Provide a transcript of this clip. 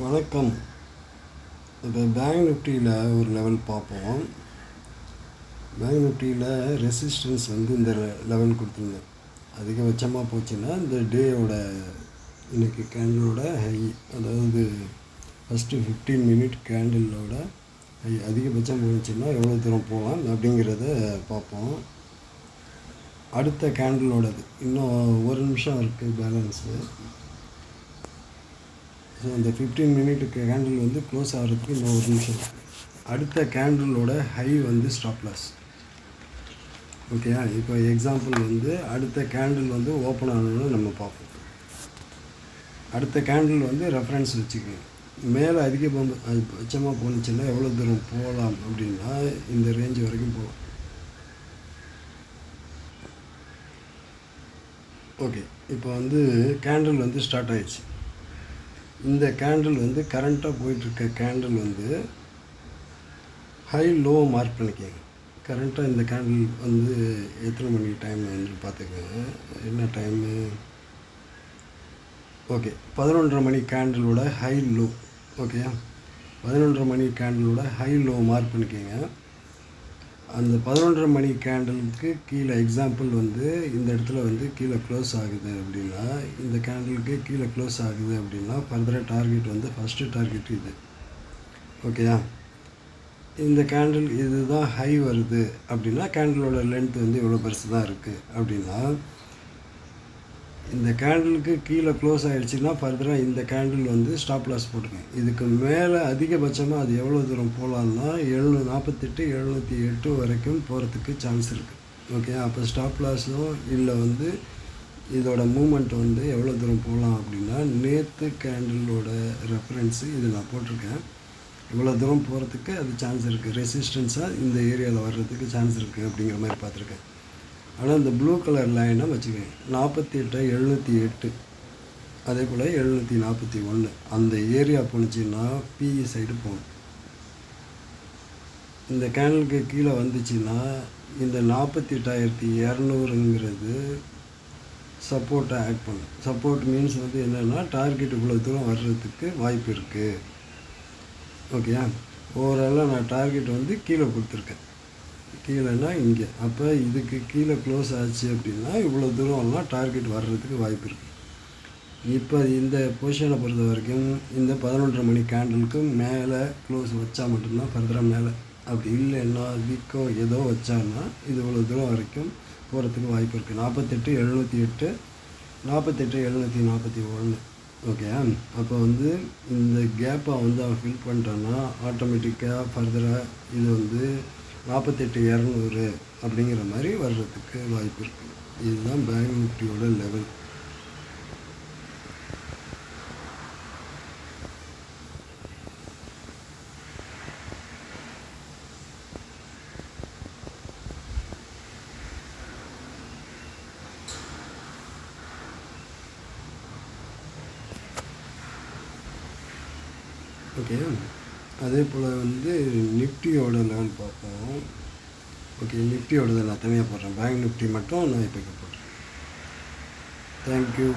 வணக்கம். இப்போ பேங்க் நிஃப்டியில் ஒரு லெவல் பார்ப்போம். பேங்க் நிஃப்டியில் ரெசிஸ்டன்ஸ் வந்து இந்த லெவல் கொடுத்துருந்தேன் அதிகபட்சமாக போச்சுன்னா இந்த டேயோட இன்றைக்கி கேண்டிலோட ஹை அதாவது ஃபஸ்ட்டு ஃபிஃப்டீன் மினிட் கேண்டிலோட ஹை அதிகபட்சம் போச்சுன்னா எவ்வளோ தூரம் போகலாம் அப்படிங்கிறத பார்ப்போம். அடுத்த கேண்டிலோடது இன்னும் ஒரு நிமிஷம் இருக்குது பேலன்ஸு ஸோ இந்த ஃபிஃப்டீன் மினிட்டுக்கு கேண்டில் வந்து க்ளோஸ் ஆகிறதுக்கு இன்னும் ஒரு நிமிஷம். அடுத்த கேண்டிலோட ஹை வந்து ஸ்டாப்லாஸ் ஓகேயா இப்போ எக்ஸாம்பிள் வந்து அடுத்த கேண்டில் வந்து ஓப்பன் ஆகணும்னு நம்ம பார்ப்போம். அடுத்த கேண்டில் வந்து ரெஃபரன்ஸ் வச்சுக்கணும். மேலே அதிக பம்பு அது பட்சமாக போணுச்சுன்னா எவ்வளோ தூரம் போகலாம் அப்படின்னா இந்த ரேஞ்ச் வரைக்கும் போகலாம். ஓகே இப்போ வந்து கேண்டில் வந்து ஸ்டார்ட் ஆயிடுச்சு. இந்த கேண்டில் வந்து கரண்ட்டாக போயிட்டுருக்க கேண்டில் வந்து ஹை லோ மார்க் பண்ணிக்கோங்க. கரண்ட்டாக இந்த கேண்டில் வந்து எத்தனை மணி டைம் வந்து பார்த்துக்கோங்க. என்ன டைமு ஓகே பதினொன்றரை மணி கேண்டிலோட ஹை லோ ஓகே பதினொன்றரை மணி கேண்டிலோட ஹை லோ மார்க் பண்ணிக்கோங்க. அந்த பதினொன்றரை மணி கேண்டலுக்கு கீழே எக்ஸாம்பிள் வந்து இந்த இடத்துல வந்து கீழே க்ளோஸ் ஆகுது அப்படின்னா இந்த கேண்டலுக்கு கீழே க்ளோஸ் ஆகுது அப்படின்னா ஃபர்தராக டார்கெட் வந்து ஃபஸ்ட்டு டார்கெட் இது. ஓகேயா இந்த கேண்டில் இது தான் ஹை வருது அப்படின்னா கேண்டிலோட லென்த் வந்து இவ்வளோ பெருசு தான் இருக்குது அப்படின்னா இந்த கேண்டிலுக்கு கீழே க்ளோஸ் ஆகிடுச்சின்னா ஃபர்தராக இந்த கேண்டில் வந்து ஸ்டாப் லாஸ் போட்டுருங்க இதுக்கு மேலே அதிகபட்சமாக அது எவ்வளோ தூரம் போகலான்னா எழுநூ நாற்பத்தெட்டு எழுநூற்றி எட்டு வரைக்கும் போகிறதுக்கு சான்ஸ் இருக்குது ஓகே அப்போ ஸ்டாப் லாஸும் இல்லை வந்து இதோட மூமெண்ட் வந்து எவ்வளோ தூரம் போகலாம் அப்படின்னா நேற்று கேண்டிலோட ரெஃபரன்ஸு இது நான் போட்டிருக்கேன். இவ்வளோ தூரம் போகிறதுக்கு அது சான்ஸ் இருக்குது ரெசிஸ்டன்ஸாக இந்த ஏரியாவில் வர்றதுக்கு சான்ஸ் இருக்குது அப்படிங்கிற மாதிரி பார்த்துருக்கேன். ஆனால் இந்த ப்ளூ கலர் லைனை வச்சுக்கோங்க. நாற்பத்தி எட்டு எழுநூற்றி எட்டு. அதே போல் எழுநூற்றி நாற்பத்தி ஒன்று. அந்த ஏரியா போணுச்சுன்னா பிஇ சைடு போகணும். இந்த கேனலுக்கு கீழே வந்துச்சுன்னா இந்த நாற்பத்தி எட்டாயிரத்தி இரநூறுங்கிறது சப்போர்ட்டை ஆட் பண்ணும் சப்போர்ட் மீன்ஸ் வந்து என்னென்னா டார்கெட் இவ்வளோ தூரம் வர்றதுக்கு வாய்ப்பு இருக்குது ஓகேயா ஓவராலாக நான் டார்கெட் வந்து கீழே கொடுத்துருக்கேன். கீழேனா இங்கே. அப்போ இதுக்கு கீழே க்ளோஸ் ஆச்சு அப்படின்னா இவ்வளோ தூரம்லாம் டார்கெட் வர்றதுக்கு வாய்ப்பு இருக்குது இப்போ இந்த பொசிஷனை பொறுத்த வரைக்கும் இந்த பதினொன்றரை மணி கேண்டலுக்கு மேலே க்ளோஸ் வச்சா மட்டும்தான் ஃபர்தராக மேலே. அப்படி இல்லைன்னா வீக்கோ ஏதோ வச்சான்னா இது இவ்வளோ தூரம் வரைக்கும் போகிறதுக்கு வாய்ப்பு இருக்குது நாற்பத்தெட்டு எழுநூற்றி எட்டு நாற்பத்தெட்டு எழுநூற்றி நாற்பத்தி ஒன்று ஓகே அப்போ வந்து இந்த கேப்பை வந்து அவன் ஃபில் பண்ணிட்டான்னா ஆட்டோமேட்டிக்காக ஃபர்தராக இது வந்து நாற்பத்தெட்டு இரநூறு அப்படிங்கிற மாதிரி வர்றதுக்கு வாய்ப்பு இருக்குது இதுதான் பேங்க் நிஃப்டியோட லெவல் ஓகே அதே போல் வந்து நிஃப்டியோட லெவல் பார்ப்போம் ஓகே நிஃப்டியோடதை நான் தனியாக போடுறேன். பேங்க் நிஃப்டி மட்டும் நான் இப்போ போடுறேன். தேங்க்யூ